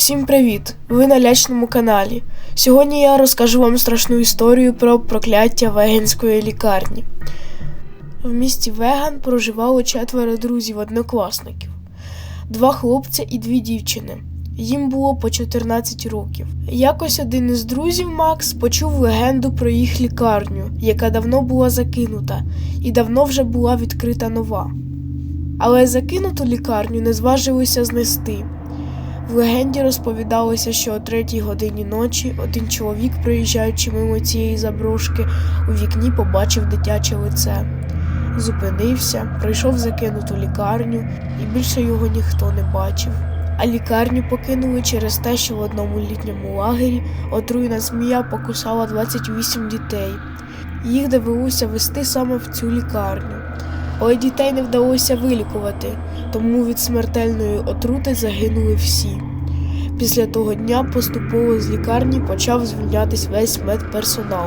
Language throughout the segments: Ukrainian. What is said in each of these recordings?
Всім привіт! Ви на лячному каналі. Сьогодні я розкажу вам страшну історію про прокляття вегенської лікарні. В місті Веган проживало четверо друзів-однокласників, два хлопця і дві дівчини. Їм було по 14 років. Якось один із друзів Макс почув легенду про їх лікарню, яка давно була закинута, і давно вже була відкрита нова. Але закинуту лікарню не зважилися знести. В легенді розповідалося, що о третій годині ночі один чоловік, проїжджаючи мимо цієї заброшки, у вікні побачив дитяче лице. Зупинився, пройшов закинуту лікарню, і більше його ніхто не бачив. А лікарню покинули через те, що в одному літньому лагері отруйна змія покусала 28 дітей. Їх довелося вести саме в цю лікарню. Але дітей не вдалося вилікувати, тому від смертельної отрути загинули всі. Після того дня поступово з лікарні почав звільнятись весь медперсонал,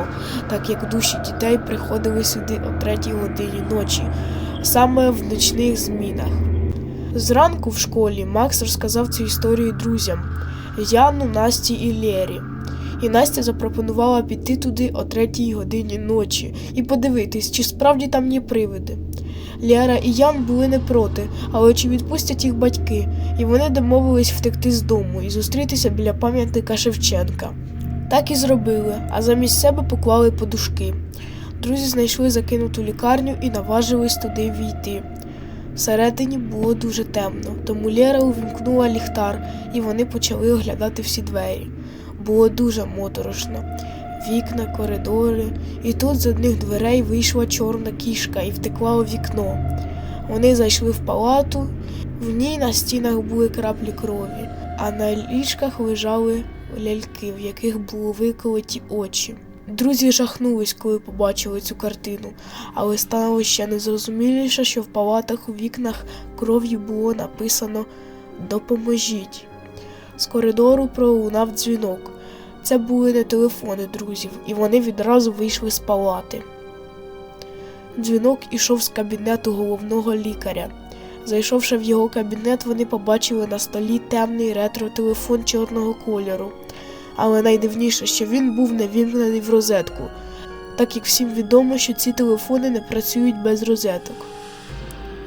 так як душі дітей приходили сюди о третій годині ночі, саме в нічних змінах. Зранку в школі Макс розказав цю історію друзям Яну, Насті і Лєрі. І Настя запропонувала піти туди о третій годині ночі і подивитись, чи справді там є привиди. Лєра і Ян були не проти, але чи відпустять їх батьки, і вони домовились втекти з дому і зустрітися біля пам'ятника Шевченка. Так і зробили, а замість себе поклали подушки. Друзі знайшли закинуту лікарню і наважились туди війти. Всередині було дуже темно, тому Лєра увімкнула ліхтар, і вони почали оглядати всі двері. Було дуже моторошно. Вікна, коридори, і тут з одних дверей вийшла чорна кішка і втекла у вікно. Вони зайшли в палату, в ній на стінах були краплі крові, а на ліжках лежали ляльки, в яких були виколоті очі. Друзі жахнулись, коли побачили цю картину, але стало ще незрозуміліше, що в палатах у вікнах кров'ю було написано Допоможіть. З коридору пролунав дзвінок. Це були не телефони друзів, і вони відразу вийшли з палати. Дзвінок ішов з кабінету головного лікаря. Зайшовши в його кабінет, вони побачили на столі темний ретро-телефон чорного кольору. Але найдивніше, що він був не в розетку, так як всім відомо, що ці телефони не працюють без розеток.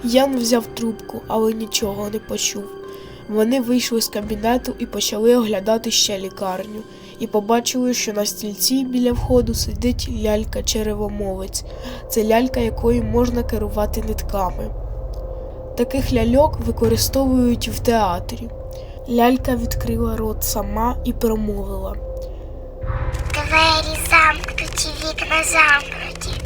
Ян взяв трубку, але нічого не почув. Вони вийшли з кабінету і почали оглядати ще лікарню, і побачили, що на стільці біля входу сидить лялька черевомовець. Це лялька, якою можна керувати нитками. Таких ляльок використовують в театрі. Лялька відкрила рот сама і промовила. Двері замкнуті, вікна замкнуті.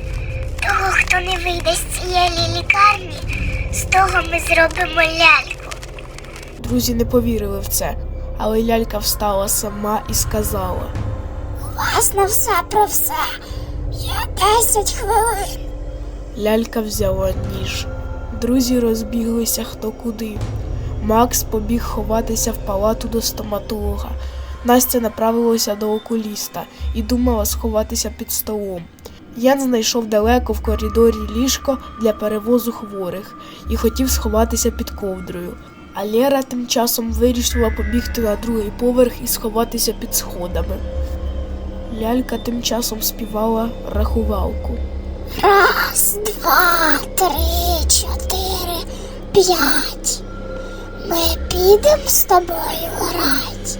Того, хто не вийде з цієї лікарні, з того ми зробимо ляльку. Друзі не повірили в це, але лялька встала сама і сказала. На все про все. Є 10 хвилин. Лялька взяла ніж. Друзі розбіглися хто куди. Макс побіг ховатися в палату до стоматолога. Настя направилася до окуліста і думала сховатися під столом. Ян знайшов далеко в коридорі ліжко для перевозу хворих і хотів сховатися під ковдрою. А Лєра тим часом вирішила побігти на другий поверх і сховатися під сходами. Лялька тим часом співала рахувалку. Раз, два, три, чотири, п'ять. Ми підемо з тобою грать.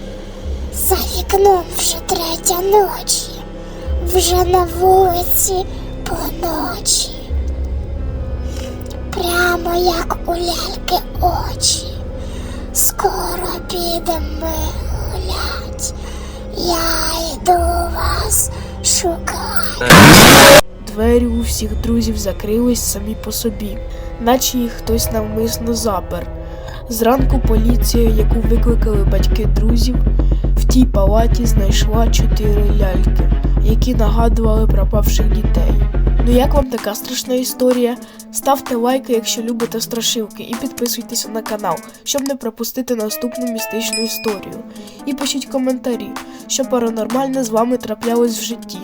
За вікном вже третя ночі, вже на вулиці поночі. Прямо як у ляльки очі. Скоро підемо гулять. Я йду вас шукати. Двері у всіх друзів закрились самі по собі, наче їх хтось навмисно запер. Зранку поліція, яку викликали батьки друзів, в тій палаті знайшла чотири ляльки, які нагадували пропавших дітей. Ну як вам така страшна історія? Ставте лайки, якщо любите страшилки, і підписуйтеся на канал, щоб не пропустити наступну містичну історію. І пишіть коментарі, що паранормальне з вами траплялось в житті.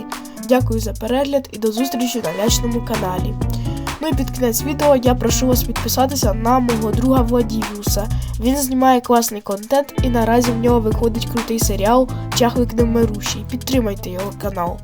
Дякую за перегляд і до зустрічі на лячному каналі. Ну і під кінець відео я прошу вас підписатися на мого друга Владівіуса. Він знімає класний контент і наразі в нього виходить крутий серіал Чахлик Немирущий. Підтримайте його канал.